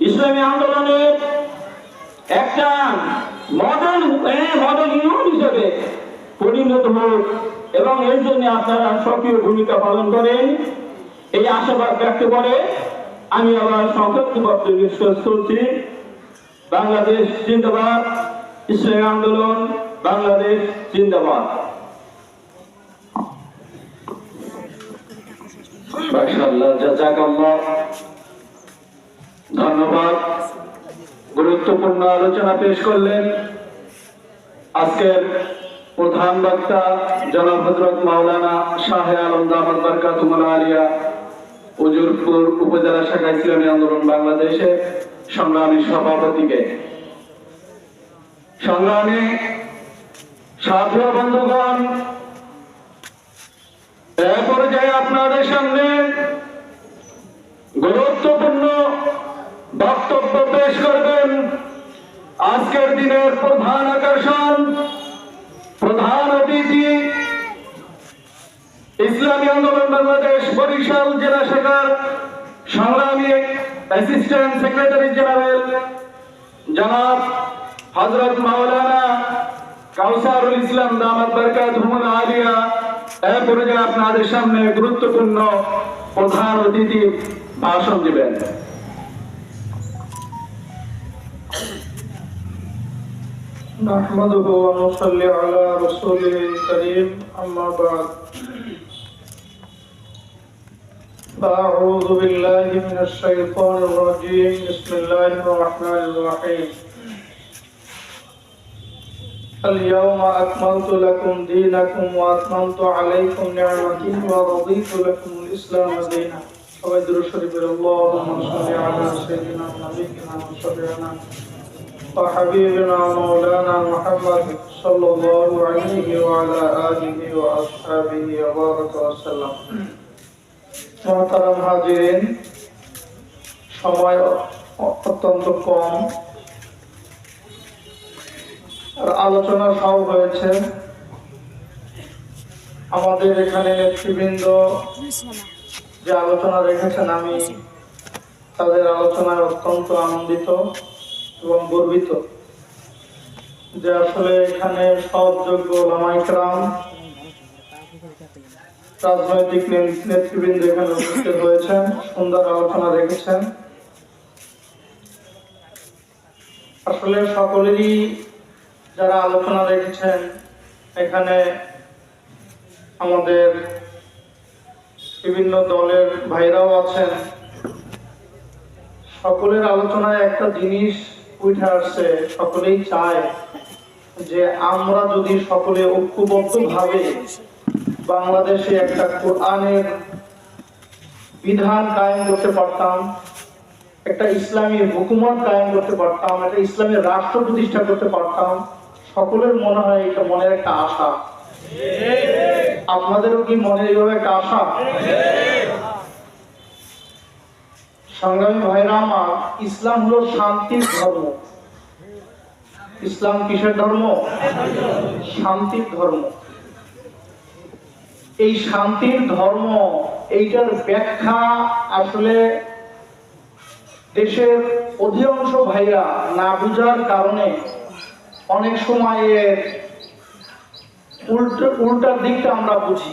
ইসলামী আন্দোলনের একটা পরিণত হোক এবং এর জন্য আপনারা সক্রিয় ভূমিকা পালন করেন। এই আশাবাদ ব্যক্ত করে আমি আবার সংক্ষিপ্ত শেষ করছি। বাংলাদেশ জিন্দাবাদ, ইসলামী আন্দোলন, বাংলাদেশ জিন্দাবাদ। ধন্যবাদ। গুরুত্বপূর্ণ আলোচনা পেশ করলেন আজকের প্রধান বক্তা জনাব হজরত মাওলানা শাহ আলম দামাদ বরকাতুল আলিয়া উজুরপুর উপজেলা শাখা ইসলামী আন্দোলন বাংলাদেশে সংগ্রামী সভাপতিকে। সংগ্রামী ও বন্ধুগণ পর্যায়ে আপনাদের সামনে গুরুত্বপূর্ণ বক্তব্য পেশ করবেন। আজকের দিনের প্রধান আকর্ষণ, প্রধান অতিথি, ইসলামী আন্দোলন বাংলাদেশ বরিশাল জেলা শাখার সংগ্রামী অ্যাসিস্ট্যান্ট সেক্রেটারি জেনারেল জনাব হজরত মাওলানা কাউসারুল ইসলাম দামাত বরকাত হুমুল আলিয়া এ পর্যায়ে আপনাদের সামনে গুরুত্বপূর্ণ প্রধান অতিথি ভাষণ দিবেন نحمده ونصلي على رسوله الكريم أما بعد فأعوذ بالله من الشيطان الرجيم بسم الله الرحمن الرحيم اليوم أكملت لكم دينكم وأتممت عليكم نعمتي ورضيت لكم الإسلام دينا فبدر شريف اللهم صل على سيدنا ونبينا وشفيعنا وحبيبنا مولانا محمد صلى الله عليه وعلى آله وأصحابه وبارك وسلم মহতারাম হাজিরিন সময় অত্যন্ত কম আর আলোচনা সব হয়েছে। আমাদের এখানে নেতৃবৃন্দ যে আলোচনা রেখেছেন আমি, তাদের আলোচনায় অত্যন্ত আনন্দিত এবং গর্বিত যে আসলে এখানে সব যোগ্য লামাইকরাম রাজনৈতিক নেতৃবৃন্দ এখানে উপস্থিত হয়েছেন, সুন্দর আলোচনা রেখেছেন। আসলে সকলেরই যারা আলোচনা রেখেছেন এখানে আমাদের বিভিন্ন দলের ভাইরাও আছেন। সকলের আলোচনায় একটা জিনিস উঠে আসছে, সকলেই চায় যে আমরা যদি সকলে ঐক্যবদ্ধ ভাবে বাংলাদেশে একটা কোরআনের বিধান কায়েম করতে পারতাম, একটা ইসলামী হুকুমত কায়েম করতে পারতাম, একটা ইসলামী রাষ্ট্র প্রতিষ্ঠা করতে পারতাম সকলের মনে হয় এটা মনের একটা আশা। আপনাদেরও কি মনের এইভাবে একটা আশা? সংগ্রামী ভাইরা আমার, ইসলাম হলো শান্তির ধর্ম। ইসলাম কিসের ধর্ম? শান্তির ধর্ম। এই শান্তির ধর্ম, এইটার ব্যাখ্যা আসলে দেশের অধিকাংশ ভাইরা না বুঝার কারণে অনেক সময় উল্টার দিকটা আমরা বুঝি,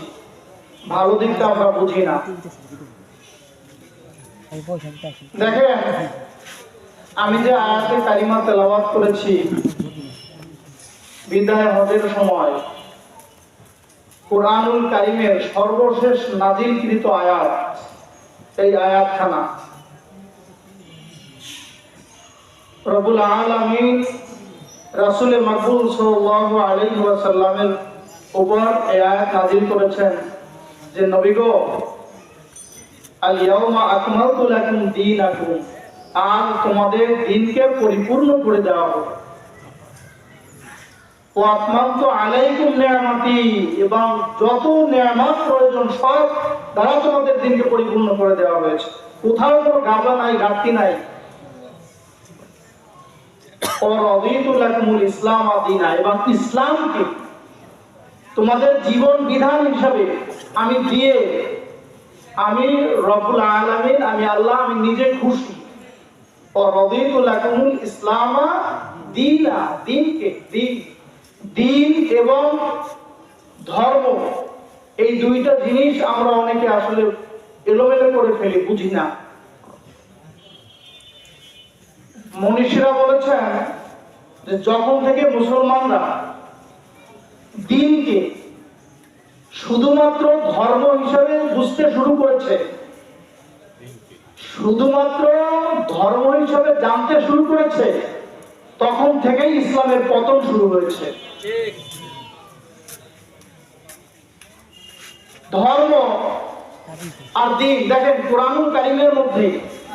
ভালো দিকটা আমরা বুঝি না। দেখেন, আমি যে আয়াতে কারিমা তেলাওয়াত করেছি, বিদায় হজের সময়, কোরআনুল কারিমের সর্বশেষ নাজিলকৃত আয়াত, এই আয়াতখানা। রবুল আলামিন রাসূলে মাকবুল সাল্লাল্লাহু আলাইহি ওয়াসাল্লামের উপর এই আয়াত নাজিল করেছেন যে, নবী গো আল ইয়াউমা আকমালতু লাকুম দীনাকুম আজ তোমাদের দিনকে পরিপূর্ণ করে দেওয়া হবে ও আত্মান্ত আলাইকুম নিয়ামতি, এবং যত নিয়ামত প্রয়োজন সব দ্বারা তোমাদের দিনকে পরিপূর্ণ করে দেওয়া হয়েছে। কোথাও কোনো গাবলা নাই, ঘাটতি নাই। ইসলাম আদিনা, এবং ইসলামকে তোমাদের জীবন বিধান হিসাবে আমি দিয়ে আমি রবুল আলমিন, আমি আল্লাহ, আমি নিজে খুশি। ইসলামা দিনা দিনকে দিন দিন এবং ধর্ম, এই দুইটা জিনিস আমরা অনেকে আসলে এলোমেলো করে ফেলি, বুঝি না। মনীষীরা বলেছেন যে যখন থেকে মুসলমানরা দিনকে শুধুমাত্র ধর্ম হিসাবে বুঝতে শুরু করেছে, শুধুমাত্র ধর্ম হিসাবে জানতে শুরু করেছে, তখন থেকেই ইসলামের পতন শুরু হয়েছে। ধর্ম আর দিন, দেখেন, কোরআনুল কারিমের মধ্যে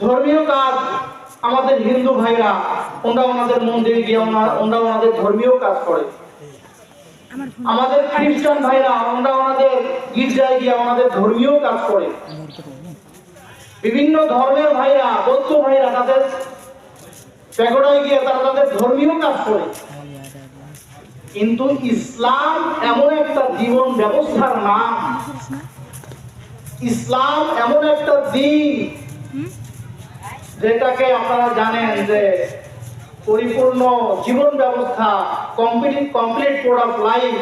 ধর্মীয় কাজ আমাদের হিন্দু ভাইরা ওনাদের মন্দিরে গিয়ে ওনা- ওরা ওনাদের ধর্মীয় কাজ করে। আমাদের খ্রিস্টান ভাইরা ওনাদের গির্জায় গিয়ে ওনাদের ধর্মীয় কাজ করে। বিভিন্ন ধর্মের ভাইরা বৌদ্ধ ভাইরা তাদের প্যাগোডায় গিয়ে তারা তাদের ধর্মীয় কাজ করে। কিন্তু ইসলাম এমন একটা জীবন ব্যবস্থার নাম। ইসলাম এমন একটা দিন যেটাকে আপনারা জানেন যে পরিপূর্ণ জীবন ব্যবস্থা কমপ্লিট কমপ্লিট প্রোডাক্ট লাইফ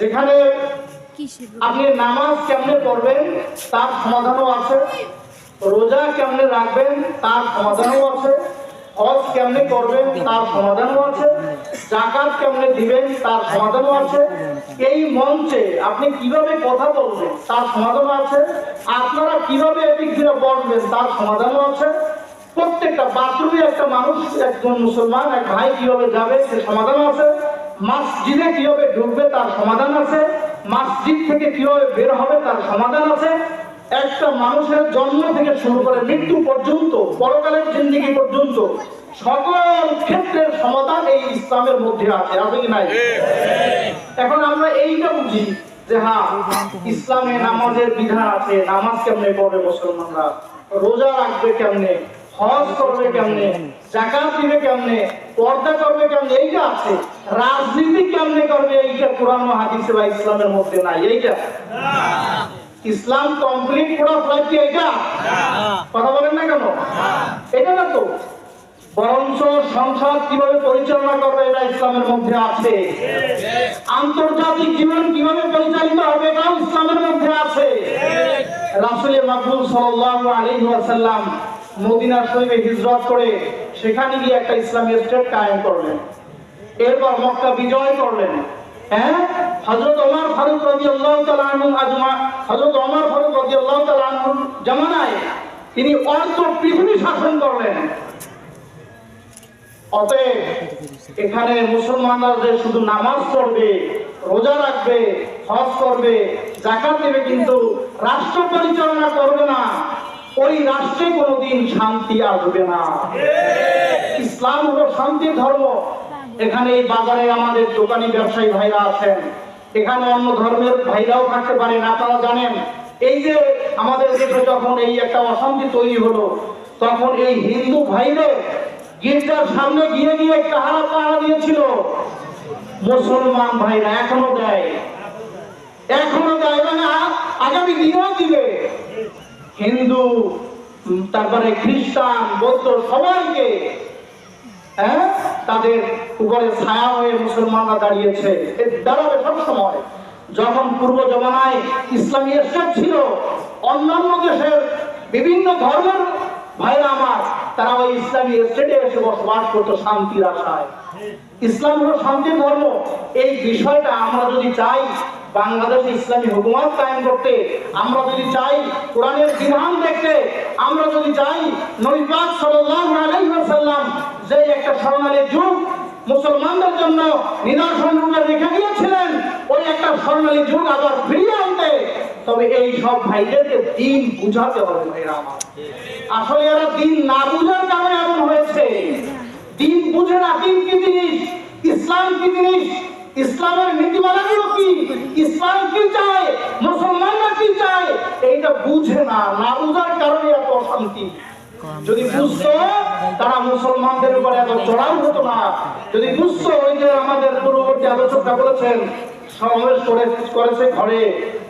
যেখানে আপনি নামাজ কেমনে পড়বেন তার সমাধানও আছে। রোজা কেমনে রাখবেন তার সমাধানও আছে। হজ কেমনে করবেন তার সমাধানও আছে। জাকাত কেমনে দিবেন তার সমাধানও আছে। এই মঞ্চে আপনি কীভাবে কথা বলবেন, তার সমাধানও আছে। আপনারা কীভাবে এদিক দিয়ে বলবেন, তার সমাধানও আছে। প্রত্যেকটা বাথরুমে একটা মানুষ, একজন মুসলমান, এক ভাই কীভাবে যাবে, সে সমাধান আছে। মসজিদে কীভাবে ঢুকবে, তার সমাধান আছে। মসজিদ থেকে কীভাবে বের হবে, তার সমাধান আছে। একটা মানুষের জন্ম থেকে শুরু করে মৃত্যু পর্যন্ত, পরকালের জিন্দিগি পর্যন্ত সকল ক্ষেত্রের সমাধান এই ইসলামের মধ্যে আছে। আছে কি নাই? এখন আমরা এইটা বুঝি যে হ্যাঁ ইসলামে নামাজের বিধান আছে, নামাজ কেমনে পড়ে মুসলমানরা? রোজা রাখবে কেমনে? হজ করবে কেমনে? জাকাত দিবে কেমনে? পর্দা করবে কেমনে? এইটা আছে। রাজনীতি কেমনে করবে? এইটা কোরআন হাদিসে বা ইসলামের মধ্যে নাই। এইটা। ইসলাম কমপ্লিট পুরো ফ্লাইট কি এইটা কথা বলেন না কেন? এটা না তো? বরঞ্চ সংসদ কীভাবে পরিচালনা করবে এটা ইসলামের মধ্যে আছে। আন্তর্জাতিক জীবন কীভাবে পরিচালিত হবে এটাও ইসলামের মধ্যে আছে। রাসূল মাকবুল সাল্লাল্লাহু আলাইহি ওয়াসাল্লাম মদিনা শরীফে হিজরত করে সেখানে গিয়ে একটা ইসলামী স্টেট কায়েম করলেন। এরপর মক্কা বিজয় করলেন। হ্যাঁ? হযরত ওমর ফারুক রাদিয়াল্লাহু তাআলা আনহু আজমা, হযরত ওমর ফারুক রাদিয়াল্লাহু তাআলা আনহু জামানায় তিনি অর্ধ পৃথিবী শাসন করলেন। অতএব এখানে মুসলমানরা যে শুধু নামাজ পড়বে, রোজা রাখবে, হজ করবে জাকাত দেবে কিন্তু রাষ্ট্র পরিচালনা করবে না, ওই রাষ্ট্রে কোনোদিন শান্তি আসবে না। ইসলাম হলো শান্তির ধর্ম। এখানে এই বাজারে আমাদের দোকানি ব্যবসায়ী ভাইরা আছেন। এখানে অন্য ধর্মের ভাইরাও থাকতে পারেন আপনারা জানেন। এই যে আমাদের দেশে যখন এই একটা অশান্তি তৈরি হলো, তখন এই হিন্দু ভাইদের গির্জার সামনে গিয়ে গিয়ে কাহারা পাহারা দিয়েছিল। মুসলমান ভাইরা এখনও দেয়। এখনও দেয় এবং আ- আগামী দিনেও দিবে। হিন্দু তারপরে খ্রিস্টান, বৌদ্ধ সবাইকে হ্যাঁ? তাদের উপরে ছায়া হয়ে মুসলমানরা দাঁড়িয়েছে। এ দাঁড়াবে সব সময়। যখন পূর্ব জমানায় ইসলামী স্টেট ছিল, অন্যান্য দেশের বিভিন্ন ধর্মের ভাইরা আমার, তারা ওই ইসলামী স্টেটে এসে বসবাস করতো শান্তির আশায়। ইসলাম হলো শান্তির ধর্ম। এই বিষয়টা আমরা যদি চাই বাংলাদেশে ইসলামী হুকুমত কায়েম করতে, আমরা যদি চাই কোরআনের বিধান দেখতে, আমরা যদি চাই নবী পাক সাল্লাল্লাহু আলাইহি ওয়াসাল্লাম যে একটা স্বর্ণালী যুগ মুসলমানদের জন্য নিদর্শন রূপে রেখে গিয়েছিলেন, ওই একটা স্বর্ণালী যুগ আবার ফিরিয়ে আনতে। তবে এই সব ভাইদেরকে দিন বুঝাতে হবে আসলে এরা দিন না বুঝার কারণে এমন হয়েছে। দিন বুঝে না দিন কি জিনিস? ইসলাম কি জিনিস? ইসলামের নীতিমালাগুলো কি? ইসলাম কি চায়? মুসলমানরা কি চায়? এইটা বুঝে না না বুঝার কারণে এত অশান্তি। যদি বুঝতো তারা মুসলমানদের উপরে এত চড়াও হতো না। যদি বুঝতো ওই যে আমাদের পূর্ববর্তী আলোচকরা বলেছেন, সমাবেশ করে করেছে ঘরে,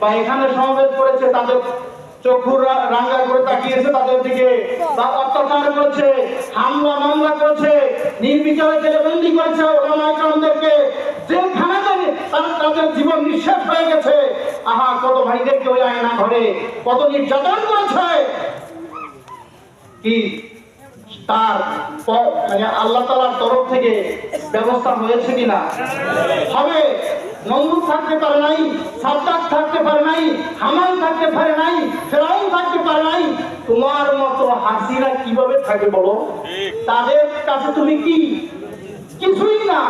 বা এখানে সমাবেশ করেছে তাদের চক্ষুর রাঙ্গা করে তাকিয়েছে তাদের দিকে, বা অত্যাচার করেছে, হামলা, মামলা করেছে, নির্বিচারে জেলেবন্দি করেছে ওলামাইকরামদেরকে জেলখানাতে তার তাদের জীবন নিঃশেষ হয়ে গেছে। আহা, কত ভাইদেরকে ওই আয়না ঘরে, কত নির্যাতন করেছে। কি? তার মানে আল্লাহ তালার তরফ থেকে ব্যবস্থা হয়েছে কিনা? হবে। নমরুদ থাকতে পারে নাই সাদ্দাক থাকতে পারে নাই হামান থাকতে পারে নাই, ফেরাউন থাকতে পারে নাই। তোমার মতো হাসিরা কীভাবে থাকে বলো? তাদের কাছে তুমি কি? কিছুই না।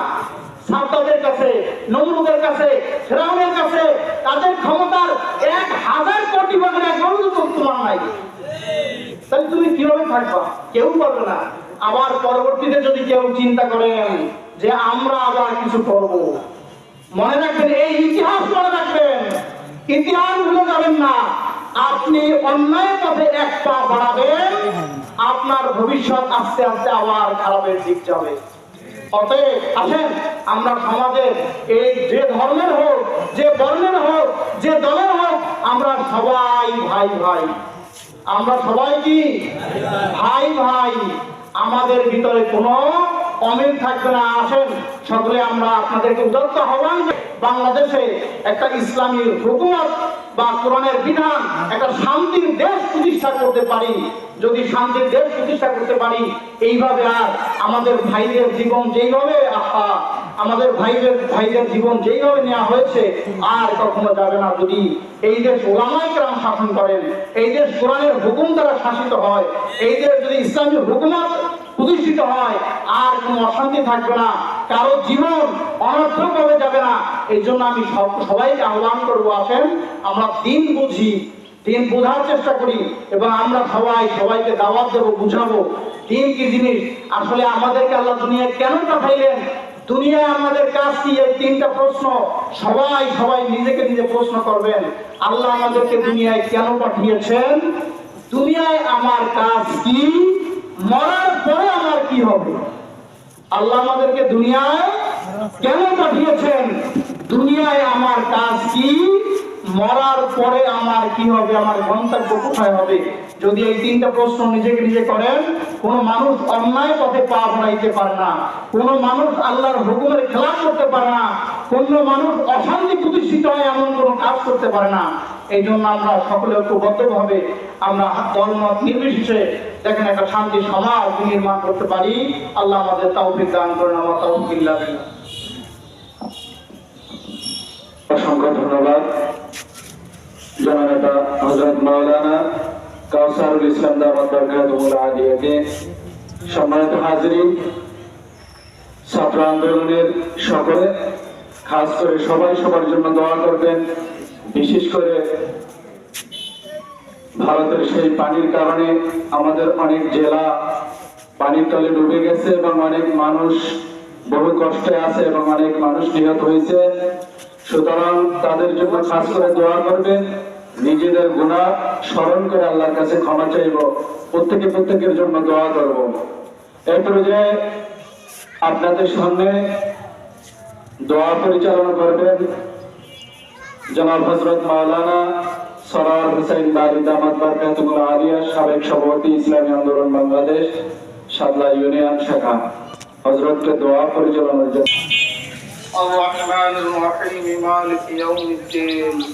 সাদ্দাদের কাছে, নমরুদের কাছে, ফেরাউনের কাছে, তাদের ক্ষমতার এক হাজার কোটি ভাগের এক তোমার নাই। তাহলে তুমি কীভাবে থাকবা? কেউ পারবে না। আবার পরবর্তীতে যদি কেউ চিন্তা করেন যে আমরা আবার কিছু করব। মনে রাখবেন, এই ইতিহাস মনে রাখবেন। ইতিহাস ভুলে যাবেন না। আপনি অন্যায় পথে এক পা বাড়াবেন, আপনার ভবিষ্যৎ আস্তে আস্তে আবার খারাপের দিক যাবে। অতএব আসেন, আমরা সমাজের এই যে ধর্মের হোক, যে বর্ণের হোক, যে দলের হোক, আমরা সবাই ভাই ভাই আমরা সবাই কি? ভাই ভাই, আমাদের ভিতরে কোনো অমিল থাকবে না। আসেন, সকলে আমরা আপনাদেরকে উদত্ত আহ্বান বাংলাদেশে একটা ইসলামী হুকুমত বা কোরআনের বিধান, একটা শান্তির দেশ প্রতিষ্ঠা করতে পারি। যদি শান্তির দেশ প্রতিষ্ঠা করতে পারি, এইভাবে আর আমাদের ভাইদের জীবন যেইভাবে আহা আমাদের ভাইদের ভাইদের জীবন যেইভাবে নেওয়া হয়েছে, আর কখনো যাবে না যদি এই দেশ ওলামাই কেরাম শাসন করেন, এই দেশ কোরআনের হুকুম দ্বারা শাসিত হয়, এই দেশ যদি ইসলামী হুকুমত প্রতিষ্ঠিত হয়, আর কোনো অশান্তি থাকবে না, কারও জীবন অনর্থক ভাবে যাবে না, এই জন্য আমি সব- সবাইকে আহ্বান করব, আসেন, আমরা দিন বুঝি, দিন বোঝার চেষ্টা করি, এবং আমরা সবাই, সবাইকে দাওয়াত দেবো, বুঝাবো, দিন কি জিনিস? আসলে আমাদেরকে আল্লাহ দুনিয়ায় কেন পাঠাইলেন? দুনিয়ায় আমাদের কাজ কি? এই তিনটা প্রশ্ন সবাই সবাই নিজেকে নিজে প্রশ্ন করবেন। আল্লাহ আমাদেরকে দুনিয়ায় কেন পাঠিয়েছেন? দুনিয়ায় আমার কাজ কি? মরার পরে আমার কি হবে? আল্লাহ আমাদেরকে দুনিয়ায় কেন পাঠিয়েছেন? দুনিয়ায় আমার কাজ কি? মরার পরে আমার কি হবে? আমার গন্তব্য কোথায় হবে? যদি এই তিনটা প্রশ্ন নিজেকে নিজে করেন, কোন মানুষ অন্যায় পথে পা বাড়াইতে পারে না। কোন মানুষ আল্লাহর হুকুমের খেলাপ করতে পারে না। কোন মানুষ অশান্তি প্রতিষ্ঠিত হয় এমন কোনো কাজ করতে পারে না। এই জন্য আমরা সকলে ঐক্যবদ্ধভাবে আমরা দলমত নির্বিশেষে দেখেন একটা শান্তি সমাজ নির্মাণ করতে পারি। আল্লাহ আমাদের তৌফিক দান করেন, আমার তৌফিক অসংখ্য ধন্যবাদ। জননেতা হজরত মাওলানা কাউসারুল ইসলাম আলিয়াকে সম্মানিত হাজিরিন, ছাত্র আন্দোলনের সকলে, খাস করে সবাই সবার জন্য দোয়া করবেন। বিশেষ করে ভারতের সেই পানির কারণে আমাদের অনেক জেলা পানির তলে ডুবে গেছে এবং অনেক মানুষ বহু কষ্টে আছে এবং অনেক মানুষ নিহত হয়েছে। সুতরাং তাদের জন্য খাস করে দোয়া করবেন। নিজেদের গুণা স্মরণ করে আল্লাহর কাছে ক্ষমা চাইব। প্রত্যেকে প্রত্যেকের জন্য দোয়া করব। এই পর্যায়ে আপনাদের সামনে দোয়া পরিচালনা করবেন জনাব হজরত মাওলানা সরার হুসাইন বারি দামাত বারকাতুল আলিয়া, সাবেক সভাপতি ইসলামী আন্দোলন বাংলাদেশ, সাদলা ইউনিয়ন শাখা। হজরতকে দোয়া পরিচালনার জন্য الرحمن الرحيم مالك يوم الدين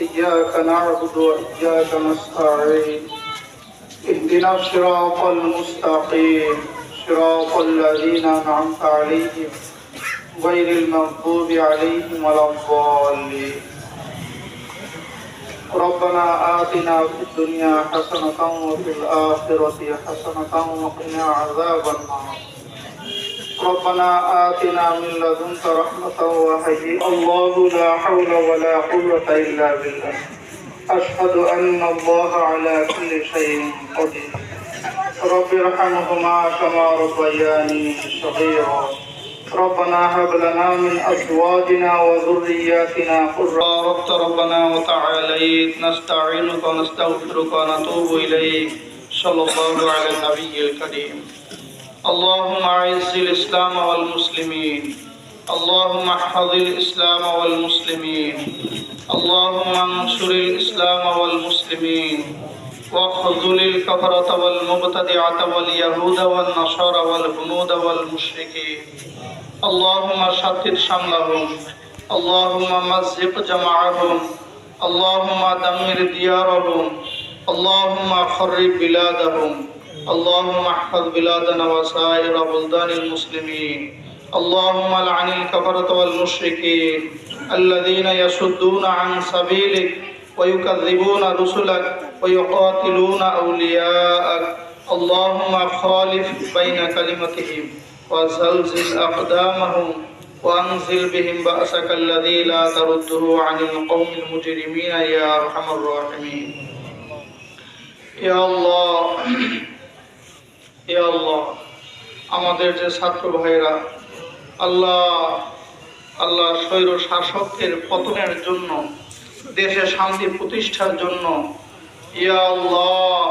إياك نعبد وإياك نستعين اهدنا الصراط المستقيم صراط الذين أنعمت عليهم غير المغضوب عليهم ولا الضالين. ربنا آتنا في الدنيا حسنة وفي الآخرة حسنة وقنا عذاب النار. ربنا آتنا من لدنك رحمة وهيئ الله لا حول ولا قوة إلا بالله. أشهد أن الله على كل شيء قدير. رب ارحمهما كما ربياني صغيرا. ربنا هب لنا من أزواجنا وذرياتنا قرة. ربنا وتعاليت. نستعينك ونستغفرك ونتوب إليك. صلى الله على النبي الكريم. اللهم أعز الإسلام والمسلمين. اللهم احفظ الإسلام والمسلمين. اللهم انصر الإسلام والمسلمين. واخذل الكفرة والمبتدعة واليهود والنصارى والهنود والمشركين. اللهم شتت شملهم. اللهم مزق جمعهم اللهم دمر ديارهم. اللهم خرب بلادهم. اللهم احفظ بلادنا وسائر بلدان المسلمين. اللهم لعن الكفرة والمشركين الذين يصدون عن سبيلك ويكذبون رسلك ويقاتلون أولياءك. اللهم خالف بين كلمتهم وزلزل أقدامهم وأنزل بهم بأسك الذي لا ترده عن القوم المجرمين يا أرحم الراحمين. يا الله. হে আল্লাহ, আমাদের যে ছাত্র ভাইরা আল্লাহ আল্লাহ স্বৈর শাসকের পতনের জন্য, দেশে শান্তি প্রতিষ্ঠার জন্য আল্লাহ,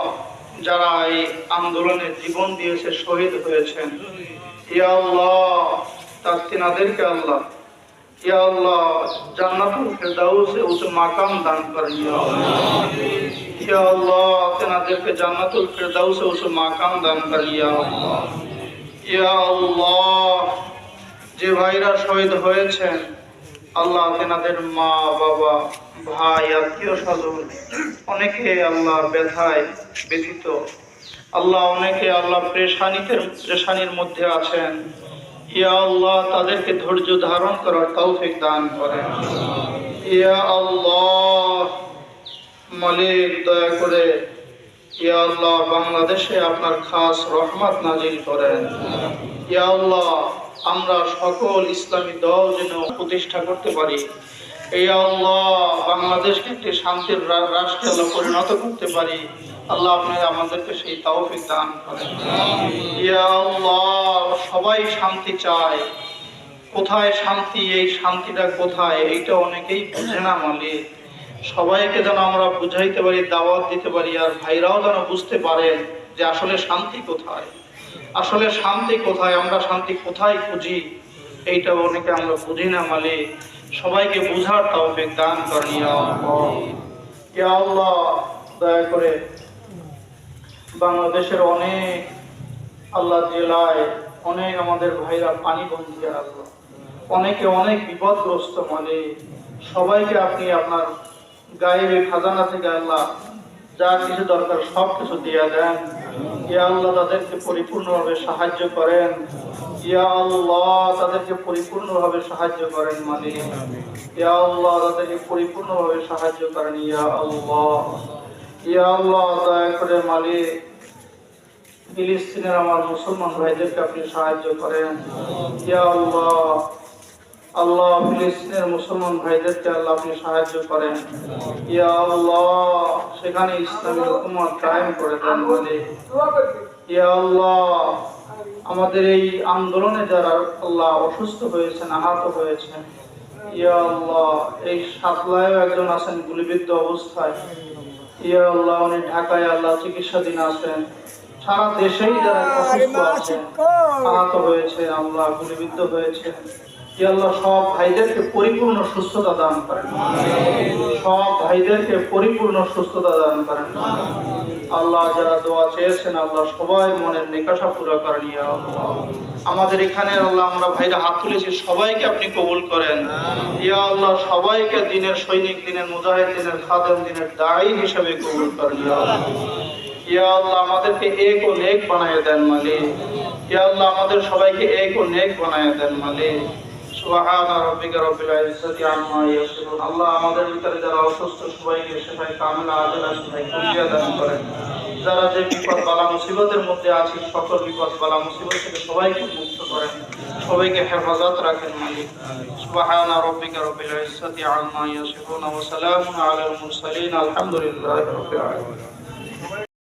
যারা এই আন্দোলনে জীবন দিয়েছে, শহীদ হয়েছেন, ইয়া আল্লাহ, তার তিনাদেরকে আল্লাহ, ইয়া আল্লাহ, জান্নাতুল ফেরদাউসে উচ্চ মাকাম দান করেন, ইয়া আল্লাহ। আল্লাহ, তেনাদেরকে জান্নাতুল মাকাম দান আল্লাহ। ইয়া আল্লাহ, যে ভাইরা শহীদ হয়েছেন, আল্লাহ তেনাদের মা, বাবা, ভাই, আত্মীয় স্বজন, অনেকে আল্লাহ ব্যথায় ব্যথিত। আল্লাহ অনেকে আল্লাহ প্রেশানিতে প্রেশানির মধ্যে আছেন। ইয়া আল্লাহ, তাদেরকে ধৈর্য ধারণ করার তৌফিক দান করেন। ইয়া আল্লাহ মালিক, দয়া করে ইয়া আল্লাহ বাংলাদেশে আপনার খাস রহমত নাজিল করেন। ইয়া আল্লাহ, আমরা সকল ইসলামী দল যেন প্রতিষ্ঠা করতে পারি। এই আল্লাহ, বাংলাদেশকে একটি শান্তির রাষ্ট্রে আল্লাহ পরিণত করতে পারি। আল্লাহ আপনি আমাদেরকে সেই তৌফিক দান করেন। ইয়া আল্লাহ, সবাই শান্তি চায়। কোথায় শান্তি, এই শান্তিটা কোথায়, এইটা অনেকেই বুঝে না মালিক। সবাইকে যেন আমরা বুঝাইতে পারি, দাওয়াত দিতে পারি, আর ভাইরাও যেন বুঝতে পারেন যে আসলে শান্তি কোথায়। আসলে শান্তি কোথায়, আমরা শান্তি কোথায় খুঁজি, এইটা অনেকে আমরা বুঝি না মালিক সবাইকে বুঝার তৌফিক দান করেন আল্লাহ। দয়া করে বাংলাদেশের অনেক আল্লাহ জেলায় অনেক আমাদের ভাইরা পানি বন্ধী আল্লাহ। অনেকে অনেক বিপদগ্রস্ত মানে সবাইকে আপনি আপনার গায়েবে খাজানা থেকে আল্লাহ যা কিছু দরকার সব কিছু দিয়ে দেন। ইয়া আল্লাহ তাদেরকে পরিপূর্ণভাবে সাহায্য করেন। ইয়া আল্লাহ তাদেরকে পরিপূর্ণভাবে সাহায্য করেন মানে। ইয়া আল্লাহ তাদেরকে পরিপূর্ণভাবে সাহায্য করেন, ইয়া আল্লাহ। ইয়া আল্লাহ, দয়া করে মালিক, ফিলিস্তিনের আমার মুসলমান ভাইদেরকে আপনি সাহায্য করেন। ইয়া আল্লাহ। আল্লাহ ফিলিস্তিনের মুসলমান ভাইদেরকে আল্লাহ আপনি সাহায্য করেন। ইয়া আল্লাহ, সেখানে ইসলামী হুকুমত কায়েম করে দেন বলে। ইয়া আল্লাহ, আমাদের এই আন্দোলনে যারা আল্লাহ অসুস্থ হয়েছেন, আহত হয়েছেন, ইয়া আল্লাহ, এই সাতলায়ও একজন আছেন গুলিবিদ্ধ অবস্থায়। ইয়া আল্লাহ, উনি ঢাকায় আল্লাহ চিকিৎসাধীন আছেন। সারা দেশেই যারা অসুস্থ আছেন, আহত হয়েছে আল্লাহ গুলিবিদ্ধ হয়েছে সব ভাইদেরকে পরিপূর্ণ সুস্থতা দান করেন। সব ভাইদেরকে পরিপূর্ণ সুস্থতা দান করেন। আল্লাহ যারা দোয়া চেয়েছেন, আল্লাহ সবাই মনের নিকাশা পুরো করেন আমাদের এখানে আল্লাহ, আমরা ভাইরা হাত তুলেছি, সবাইকে আপনি কবুল করেন। ইয়া আল্লাহ, সবাইকে দিনের সৈনিক, দিনের মুজাহিদ, দিনের খাদেম, দিনের দায়ী হিসেবে কবুল করেন। ইয়া আল্লাহ, আমাদেরকে এক ও নেক বানায় দেন মালিক। ইয়া আল্লাহ, আমাদের সবাইকে এক ও নেক বানায় দেন মালিক। সুবহান রাব্বিকা রব্বিল ইজ্জাতি আম্মা ইয়াসিফুন। আল্লাহ আমাদের ভিতরে যারা অসুস্থ, সবাইকে সেটাই কামিল আজলা সেটাই কুলিয়া করেন। যারা যে বিপদ বালা মুসিবতের মধ্যে আছে সকল বিপদ বালা মুসিবত থেকে সবাইকে মুক্ত করেন। সবাইকে হেফাজত রাখেন মালিক। সুবহান রাব্বিকা রব্বিল ইজ্জাতি আম্মা ইয়াসিফুন। ওয়া সালামুন আলাল মুরসালিন। আলহামদুলিল্লাহি